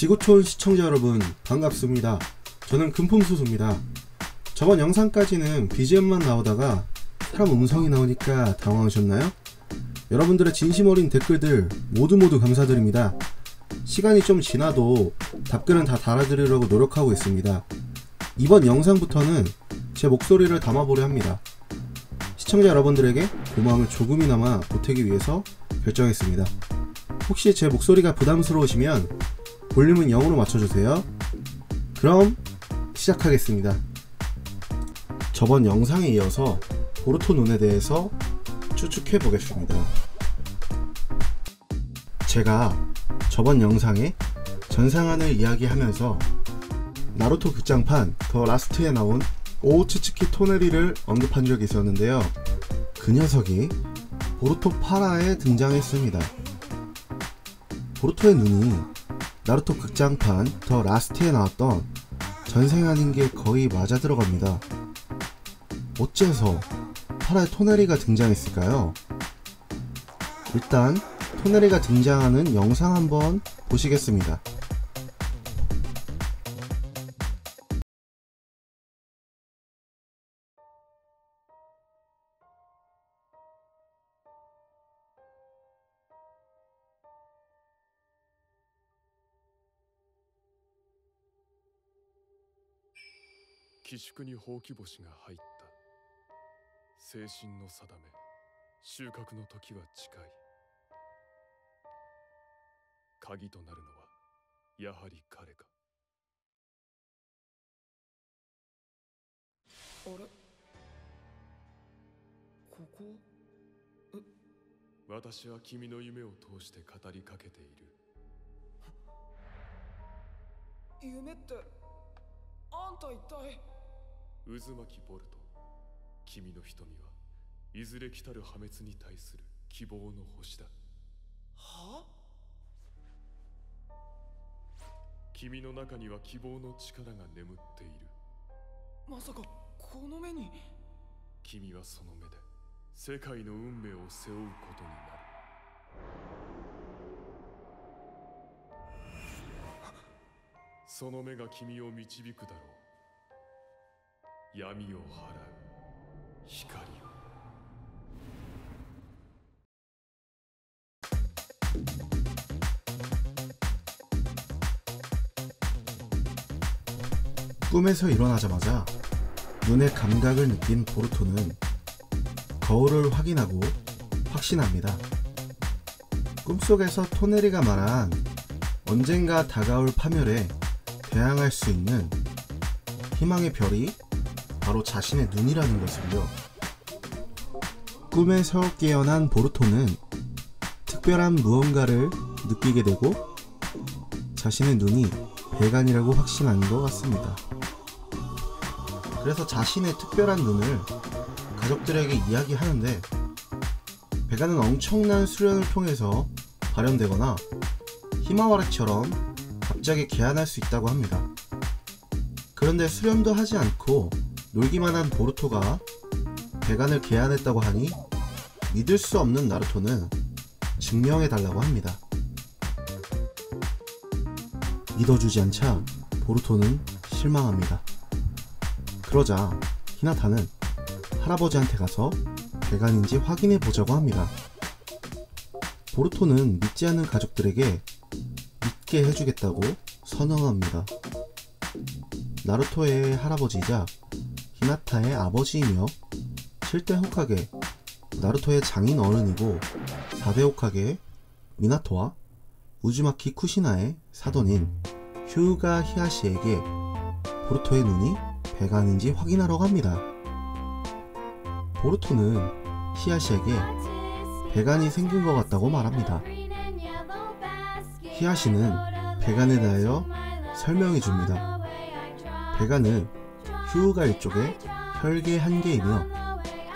지구촌 시청자 여러분 반갑습니다. 저는 금풍수수입니다. 저번 영상까지는 BGM만 나오다가 사람 음성이 나오니까 당황하셨나요? 여러분들의 진심 어린 댓글들 모두 모두 감사드립니다. 시간이 좀 지나도 답글은 다 달아드리려고 노력하고 있습니다. 이번 영상부터는 제 목소리를 담아보려 합니다. 시청자 여러분들에게 고마움을 조금이나마 보태기 위해서 결정했습니다. 혹시 제 목소리가 부담스러우시면 볼륨은 0으로 맞춰주세요. 그럼 시작하겠습니다. 저번 영상에 이어서 보르토 눈에 대해서 추측해 보겠습니다. 제가 저번 영상에 전상안을 이야기하면서 나루토 극장판 더 라스트에 나온 오츠츠키 토네리를 언급한 적이 있었는데요. 그 녀석이 보루토 파라에 등장했습니다. 보루토의 눈이 나루토 극장판 더 라스트에 나왔던 전생 아닌 게 거의 맞아 들어갑니다. 어째서 파라에 토네리가 등장했을까요? 일단 토네리가 등장하는 영상 한번 보시겠습니다. 寄宿にほうき星が入った。精神の定め収穫の時は近い。鍵となるのはやはり彼か。あれ？ここ？私は君の夢を通して語りかけている。夢ってあんた一体？渦巻きボルト。君の瞳はいずれ来たる破滅に対する希望の星だ。は君の中には希望の力が眠っている。まさかこの目に？君はその目で世界の運命を背負うことになる。その目が君を導くだろう闇を払う光を 꿈에서 일어나자마자 눈의 감각을 느낀 보르토는 거울을 확인하고 확신합니다. 꿈속에서 토네리가 말한 언젠가 다가올 파멸에 대항할 수 있는 희망의 별이 바로 자신의 눈이라는 것을요. 꿈에서 깨어난 보르토는 특별한 무언가를 느끼게 되고 자신의 눈이 배간이라고 확신한 것 같습니다. 그래서 자신의 특별한 눈을 가족들에게 이야기하는데 배간은 엄청난 수련을 통해서 발현되거나 히마와라처럼 갑자기 개안할 수 있다고 합니다. 그런데 수련도 하지 않고 놀기만 한 보루토가 배간을 개안했다고 하니 믿을 수 없는 나루토는 증명해 달라고 합니다. 믿어주지 않자 보루토는 실망합니다. 그러자 히나타는 할아버지한테 가서 배간인지 확인해 보자고 합니다. 보루토는 믿지 않는 가족들에게 믿게 해주겠다고 선언합니다. 나루토의 할아버지이자 히나타의 아버지이며 7대 호카게 나루토의 장인 어른이고 4대 호카게 미나토와 우즈마키 쿠시나의 사돈인 휴가 히아시에게 보루토의 눈이 배간인지 확인하러 갑니다. 보루토는 히아시에게 배간이 생긴 것 같다고 말합니다. 히아시는 배간에 대하여 설명해 줍니다. 배간은 휴가 일족의 혈계 한 개이며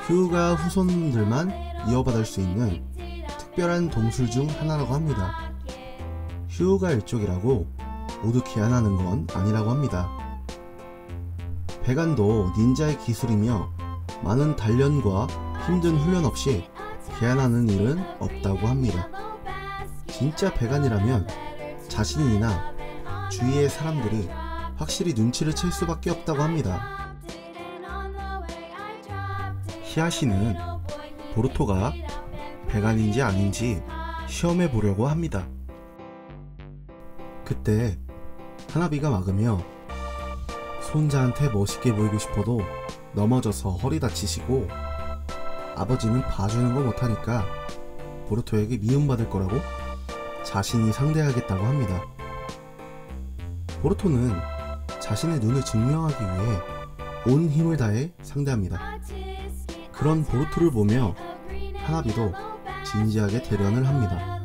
휴가 후손들만 이어받을 수 있는 특별한 동술 중 하나라고 합니다. 휴가 일족이라고 모두 개안하는 건 아니라고 합니다. 배간도 닌자의 기술이며 많은 단련과 힘든 훈련 없이 개안하는 일은 없다고 합니다. 진짜 배간이라면 자신이나 주위의 사람들이 확실히 눈치를 챌 수밖에 없다고 합니다. 히아시는 보루토가 배간인지 아닌지 시험해 보려고 합니다. 그때 하나비가 막으며 손자한테 멋있게 보이고 싶어도 넘어져서 허리 다치시고 아버지는 봐주는 거 못하니까 보루토에게 미움받을 거라고 자신이 상대하겠다고 합니다. 보루토는 자신의 눈을 증명하기 위해 온 힘을 다해 상대합니다. 그런 보루토를 보며 하나비도 진지하게 대련을 합니다.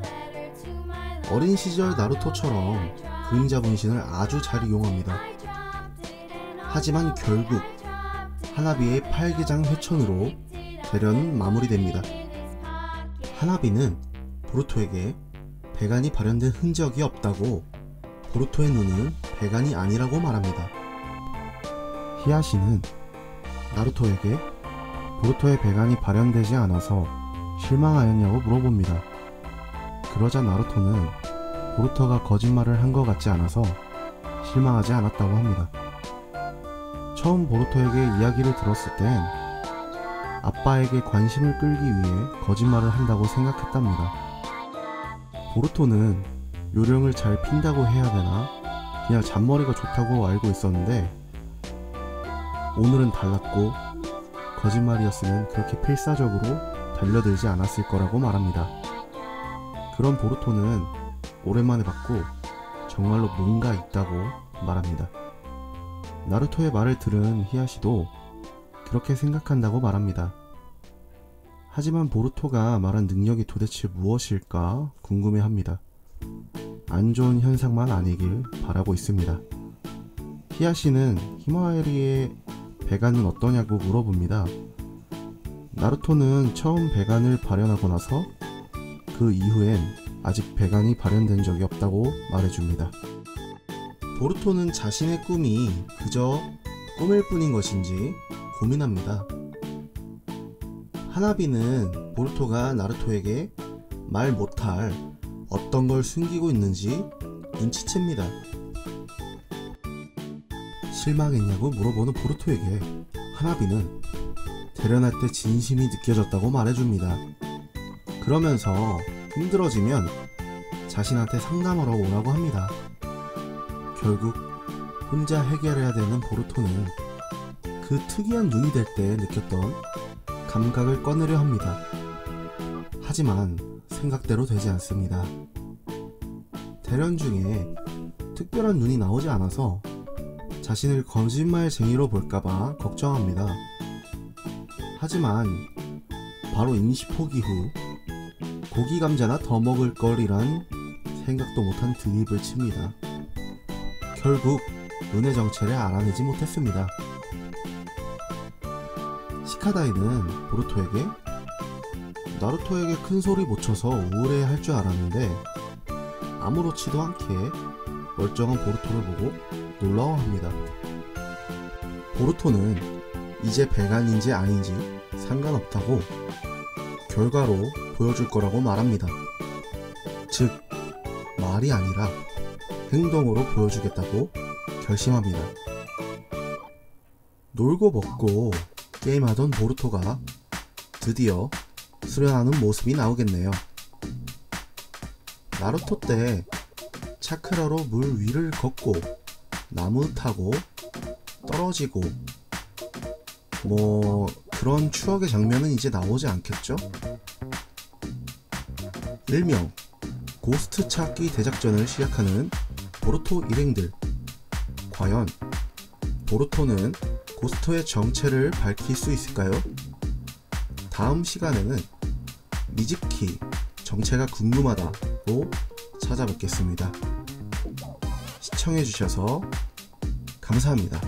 어린 시절 나루토처럼 그림자 분신을 아주 잘 이용합니다. 하지만 결국 하나비의 팔기장 회천으로 대련은 마무리됩니다. 하나비는 보루토에게 배간이 발현된 흔적이 없다고 보루토의 눈은 배간이 아니라고 말합니다. 히야시는 나루토에게 보루토의 배간이 발현되지 않아서 실망하였냐고 물어봅니다. 그러자 나루토는 보루토가 거짓말을 한 것 같지 않아서 실망하지 않았다고 합니다. 처음 보루토에게 이야기를 들었을 땐 아빠에게 관심을 끌기 위해 거짓말을 한다고 생각했답니다. 보루토는 요령을 잘 핀다고 해야 되나 그냥 잔머리가 좋다고 알고 있었는데 오늘은 달랐고 거짓말이었으면 그렇게 필사적으로 달려들지 않았을 거라고 말합니다. 그런 보루토는 오랜만에 봤고 정말로 뭔가 있다고 말합니다. 나루토의 말을 들은 히야시도 그렇게 생각한다고 말합니다. 하지만 보루토가 말한 능력이 도대체 무엇일까 궁금해합니다. 안 좋은 현상만 아니길 바라고 있습니다. 히야시는 히마와리의 배간은 어떠냐고 물어봅니다. 나루토는 처음 배간을 발현하고 나서 그 이후엔 아직 배간이 발현된 적이 없다고 말해줍니다. 보루토는 자신의 꿈이 그저 꿈일 뿐인 것인지 고민합니다. 하나비는 보루토가 나루토에게 말 못할 어떤 걸 숨기고 있는지 눈치챕니다. 실망했냐고 물어보는 보루토에게 하나비는 대련할 때 진심이 느껴졌다고 말해줍니다. 그러면서 힘들어지면 자신한테 상담하러 오라고 합니다. 결국 혼자 해결해야 되는 보루토는 그 특이한 눈이 될 때 느꼈던 감각을 꺼내려 합니다. 하지만 생각대로 되지 않습니다. 대련 중에 특별한 눈이 나오지 않아서 자신을 거짓말쟁이로 볼까봐 걱정합니다. 하지만 바로 임시 포기 후 고기 감자나 더 먹을 걸이란 생각도 못한 드립을 칩니다. 결국 눈의 정체를 알아내지 못했습니다. 시카다이는 보루토에게 나루토에게 큰 소리 못 쳐서 우울해 할 줄 알았는데 아무렇지도 않게 멀쩡한 보루토를 보고 놀라워합니다. 보루토는 이제 배간인지 아닌지 상관없다고 결과로 보여줄 거라고 말합니다. 즉, 말이 아니라 행동으로 보여주겠다고 결심합니다. 놀고 먹고 게임하던 보루토가 드디어 수련하는 모습이 나오겠네요. 나루토 때 차크라로 물 위를 걷고 나무 타고 떨어지고 뭐 그런 추억의 장면은 이제 나오지 않겠죠? 일명 고스트 찾기 대작전을 시작하는 보루토 일행들 과연 보루토는 고스트의 정체를 밝힐 수 있을까요? 다음 시간에는 미즈키 정체가 궁금하다로 찾아뵙겠습니다. 시청해주셔서 감사합니다.